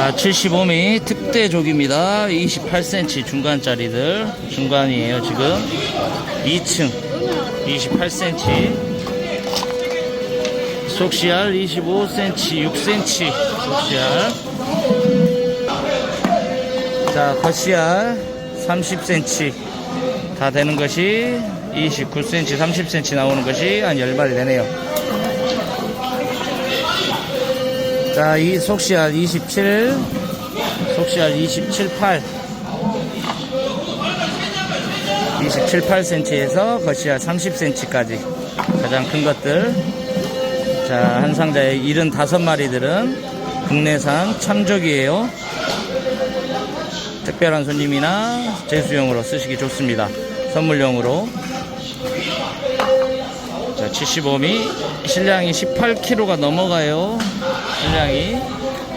자, 75미 특대족입니다. 28cm 중간짜리들. 중간이에요, 지금. 2층. 28cm. 속시알 25cm, 6cm. 속시알. 자, 컷시알 30cm. 다 되는 것이 29cm, 30cm 나오는 것이 한 10마리 되네요. 자, 이 속시알 27, 속시알 27, 8. 27, 8cm에서 거시알 30cm까지 가장 큰 것들. 자, 한 상자에 75마리들은 국내산 참족이에요. 특별한 손님이나 제수용으로 쓰시기 좋습니다. 선물용으로. 자, 75미. 실량이 18kg가 넘어가요. 실량이.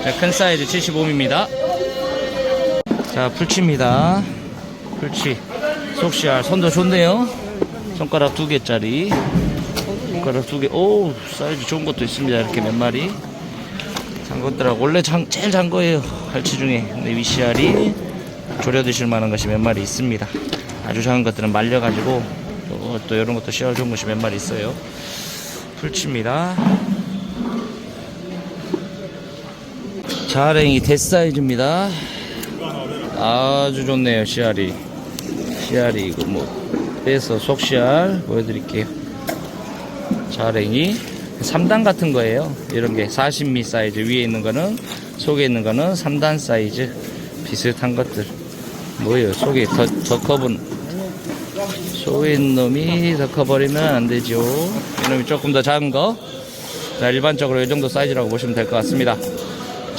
자, 큰 사이즈 75미입니다. 자, 풀치입니다. 풀치. 속시알. 손도 좋네요. 손가락 두 개짜리. 손가락 두 개. 오, 사이즈 좋은 것도 있습니다. 이렇게 몇 마리. 장 것들하고 원래 장, 제일 장 거예요. 갈치 중에. 근데 위시알이 졸여 드실 만한 것이 몇 마리 있습니다. 아주 작은 것들은 말려가지고 또, 또 이런 것도 씨알 좋은 것이 몇 마리 있어요. 풀칩니다. 자랭이 대사이즈입니다. 아주 좋네요, 씨알이. 씨알이 이거 뭐 빼서 속씨알 보여드릴게요. 자랭이 3단 같은 거예요. 이런 게 40미 사이즈 위에 있는 거는 속에 있는 거는 3단 사이즈 비슷한 것들. 뭐예요? 속에 더, 더 커본 속에 있는 놈이 더 커버리면 안 되죠. 이놈이 조금 더 작은 거. 자, 일반적으로 이 정도 사이즈라고 보시면 될 것 같습니다.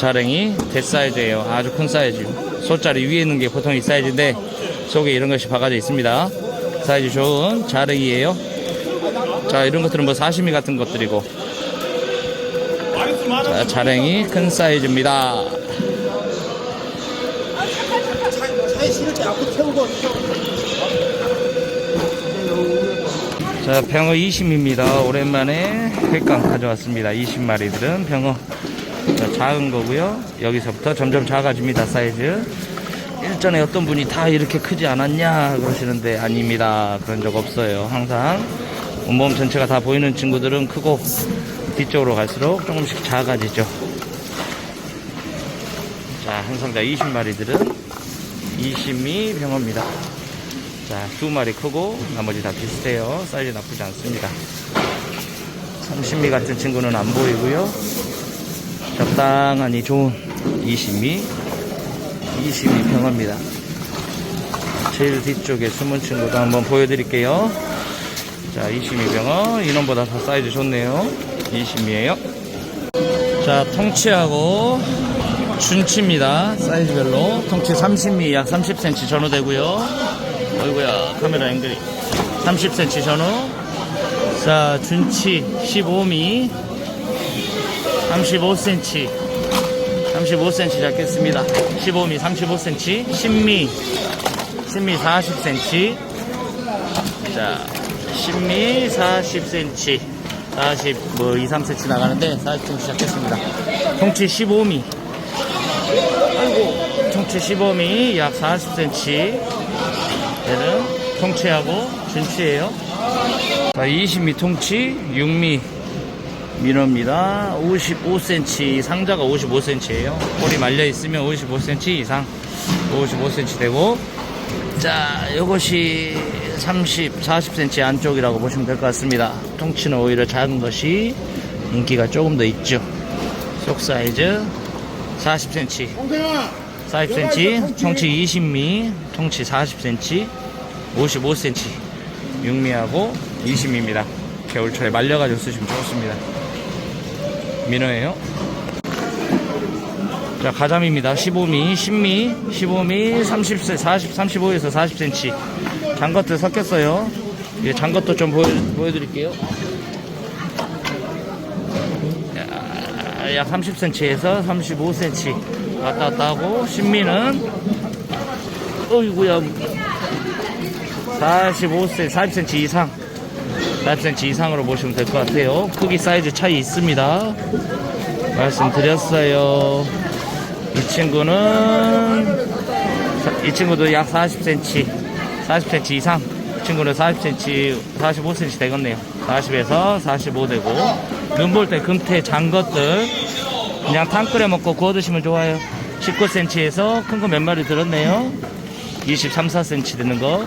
자랭이 대사이즈예요. 아주 큰 사이즈. 소짜리 위에 있는 게 보통 이 사이즈인데 속에 이런 것이 박아져 있습니다. 사이즈 좋은 자랭이에요. 자, 이런 것들은 뭐 사시미 같은 것들이고. 자, 자랭이 큰 사이즈입니다. 자, 병어 20입니다. 오랜만에 횟감 가져왔습니다. 20마리들은 병어. 자, 작은 거고요. 여기서부터 점점 작아집니다. 사이즈. 일전에 어떤 분이 다 이렇게 크지 않았냐 그러시는데 아닙니다. 그런 적 없어요. 항상 온몸 전체가 다 보이는 친구들은 크고 뒤쪽으로 갈수록 조금씩 작아지죠. 자, 한 상자 20마리들은 20미 병어입니다. 자, 두 마리 크고 나머지 다 비슷해요. 사이즈 나쁘지 않습니다. 30미 같은 친구는 안 보이고요. 적당하니 좋은 20미, 20미 병어입니다. 제일 뒤쪽에 숨은 친구도 한번 보여드릴게요. 자, 20미 병어. 이놈보다 더 사이즈 좋네요. 20미에요. 자, 통치하고 준치입니다. 사이즈별로. 통치 30미 약 30cm 전후 되고요. 어이구야, 카메라 앵글이. 30cm 전후. 자, 준치 15미. 35cm. 35cm 잡겠습니다. 15미 35cm. 10미. 10미 40cm. 자, 10미 40cm. 40, 뭐, 2, 3cm 나가는데 40cm 시작했습니다. 통치 15미. 아이고, 통치 15미 약 40cm. 얘는 통치하고 준치예요. 자, 20미 통치, 6미 민어입니다. 55cm, 상자가 55cm예요. 꼬리 말려 있으면 55cm 이상, 55cm 되고, 자, 이것이 30, 40cm 안쪽이라고 보시면 될 것 같습니다. 통치는 오히려 작은 것이 인기가 조금 더 있죠. 속 사이즈 40cm, 동생아 40cm, 통치 20미, 통치 40cm, 55cm, 6미하고 20미입니다. 겨울철에 말려가지고 쓰시면 좋습니다. 민어예요. 자, 가자미입니다. 15미, 10미, 15미, 30, 40, 35에서 40cm. 장것들 섞였어요. 예, 장것도 좀 보여, 보여드릴게요. 야, 약 30cm에서 35cm 왔다 갔다 하고, 10미는, 어이구야, 45cm, 40cm 이상. 40cm 이상으로 보시면 될 것 같아요. 크기 사이즈 차이 있습니다. 말씀드렸어요. 이 친구는 사- 이 친구도 약 40cm 40cm 이상. 이 친구는 40cm 45cm 되겠네요. 40에서 45 되고. 눈 볼 때 금태 장 것들. 그냥 탕 끓여 먹고 구워 드시면 좋아요. 19cm에서 큰 거 몇 마리 들었네요. 23, 4cm 되는 거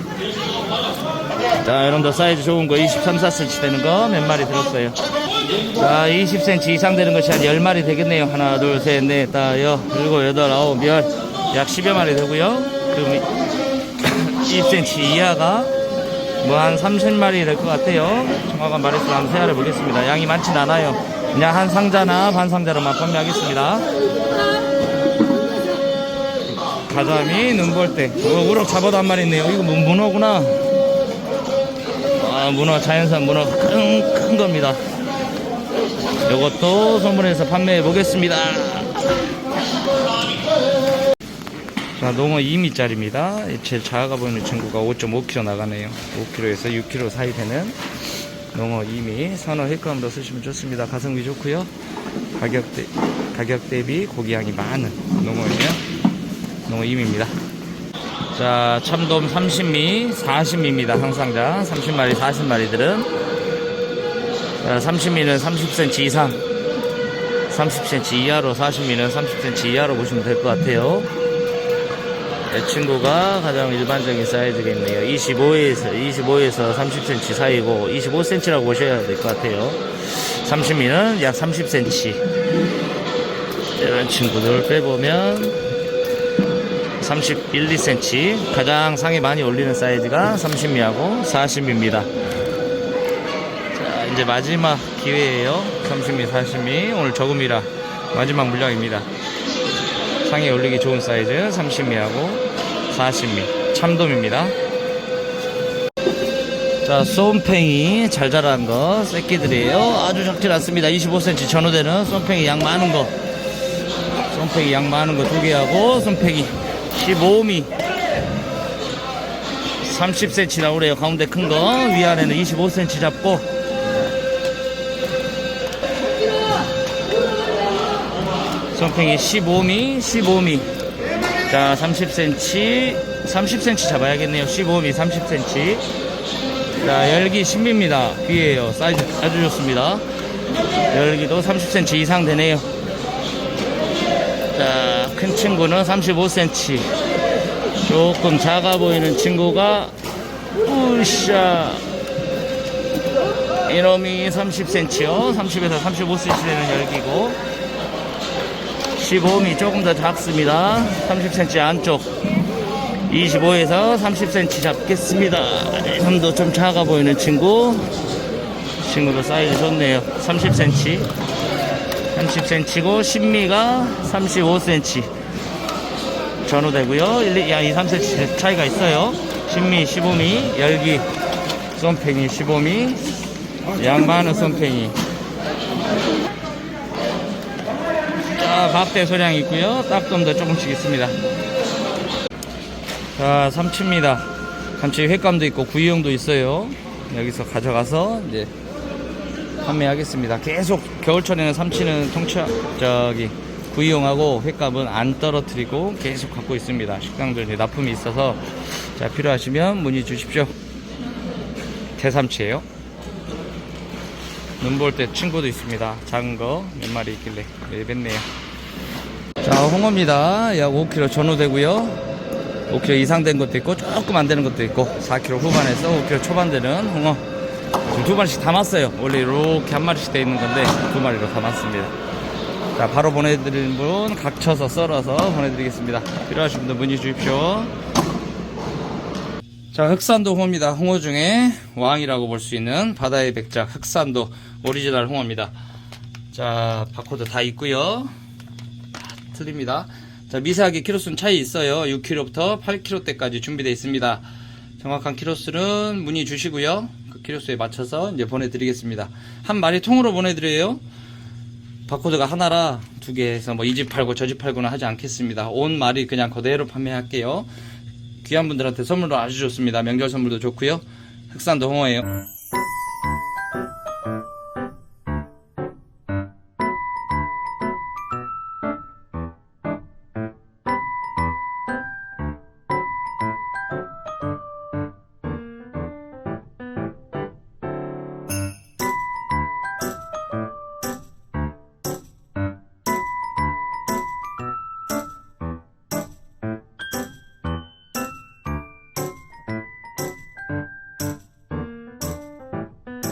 자, 여러분들 사이즈 좋은 거 23, 4cm 되는 거 몇 마리 들었어요. 자, 20cm 이상 되는 것이 한 10마리 되겠네요. 하나, 둘, 셋, 넷, 다, 여, 일곱, 여덟, 아홉, 열. 약 10여 마리 되고요. 그럼 20cm 이하가 뭐 한 30마리 될 것 같아요. 정확한 마리수 한번 세알해 보겠습니다. 양이 많진 않아요. 그냥 한 상자나 반 상자로만 판매하겠습니다. 가자미 눈볼대. 어, 우럭 잡아도 한 마리 있네요. 이거 뭐 문어구나. 아, 문어, 자연산 문어 큰, 큰 겁니다. 이것도 선물해서 판매해 보겠습니다. 자, 농어 2미짜리입니다. 제일 작아 보이는 친구가 5.5kg 나가네요. 5kg에서 6kg 사이 되는 농어 2미. 산어 횟감으로 쓰시면 좋습니다. 가성비 좋고요. 가격, 대, 가격 대비 고기 양이 많은 농어예요. 농어 2미입니다. 자, 참돔 30미, 40미입니다. 항상자. 30마리, 40마리들은. 자, 30미는 30cm 이상. 30cm 이하로, 40미는 30cm 이하로 보시면 될 것 같아요. 이 친구가 가장 일반적인 사이즈겠네요. 25에서, 25에서 30cm 사이고, 25cm라고 보셔야 될 것 같아요. 30미는 약 30cm. 이런 친구들 빼보면, 31, 2cm 가장 상에 많이 올리는 사이즈가 30미하고 40미입니다. 자 이제 마지막 기회예요. 30미 40미. 오늘 저금이라 마지막 물량입니다. 상에 올리기 좋은 사이즈 30미하고 40미. 참돔입니다. 자 쏨팽이 잘 자란 거 새끼들이에요. 아주 적질 않습니다. 25cm 전후되는 쏨팽이 양 많은 거. 쏨팽이 양 많은 거 두 개 하고 쏨팽이 15미. 30cm 나오래요. 가운데 큰 거. 위아래는 25cm 잡고. 손팽이 15미 15미. 자 30cm 30cm 잡아야겠네요. 15미 30cm 자 열기 10미입니다. 귀에요. 사이즈 아주 좋습니다. 열기도 30cm 이상 되네요. 자, 큰 친구는 35cm. 조금 작아 보이는 친구가, 으쌰. 이놈이 30cm요. 30에서 35cm 되는 열기고. 15미 조금 더 작습니다. 30cm 안쪽. 25에서 30cm 잡겠습니다. 이놈도 좀 작아 보이는 친구. 친구도 사이즈 좋네요. 30cm. 30cm고 10미가 35cm 전후 되고요. 1, 2, 야, 2, 3cm 차이가 있어요. 10미, 15미, 열기 쏨팽이 15미 양반은 쏨팽이. 자 밥대 소량 있고요. 딱돔도 조금씩 있습니다. 자 삼치입니다. 삼치 횟감도 있고 구이용도 있어요. 여기서 가져가서 이제 판매하겠습니다. 계속 겨울철에는 삼치는 통짜 저기 구이용하고 횟값은 안 떨어뜨리고 계속 갖고 있습니다. 식당들 납품이 있어서 자 필요하시면 문의 주십시오. 대삼치예요. 눈 볼 때 친구도 있습니다. 작은 거 몇 마리 있길래 네, 냈네요. 자 홍어입니다. 약 5kg 전후되고요. 5kg 이상 된 것도 있고 조금 안 되는 것도 있고 4kg 후반에서 5kg 초반 되는 홍어 지금 두 마리씩 담았어요. 원래 이렇게 한 마리씩 돼 있는 건데 두 마리로 담았습니다. 자, 바로 보내드리는 분 각쳐서 썰어서 보내드리겠습니다. 필요하신 분들 문의 주십시오. 자, 흑산도 홍어입니다. 홍어 중에 왕이라고 볼 수 있는 바다의 백작 흑산도 오리지널 홍어입니다. 자, 바코드 다 있고요. 다 틀립니다. 자, 미세하게 키로수는 차이 있어요. 6kg부터 8kg대까지 준비되어 있습니다. 정확한 키로수는 문의 주시고요. 그 키로수에 맞춰서 이제 보내드리겠습니다. 한 마리 통으로 보내드려요. 바코드가 하나라 두 개에서 뭐 이 집 팔고 저 집 팔고는 하지 않겠습니다. 온 마리 그냥 그대로 판매할게요. 귀한 분들한테 선물도 아주 좋습니다. 명절 선물도 좋고요. 흑산도 홍어예요.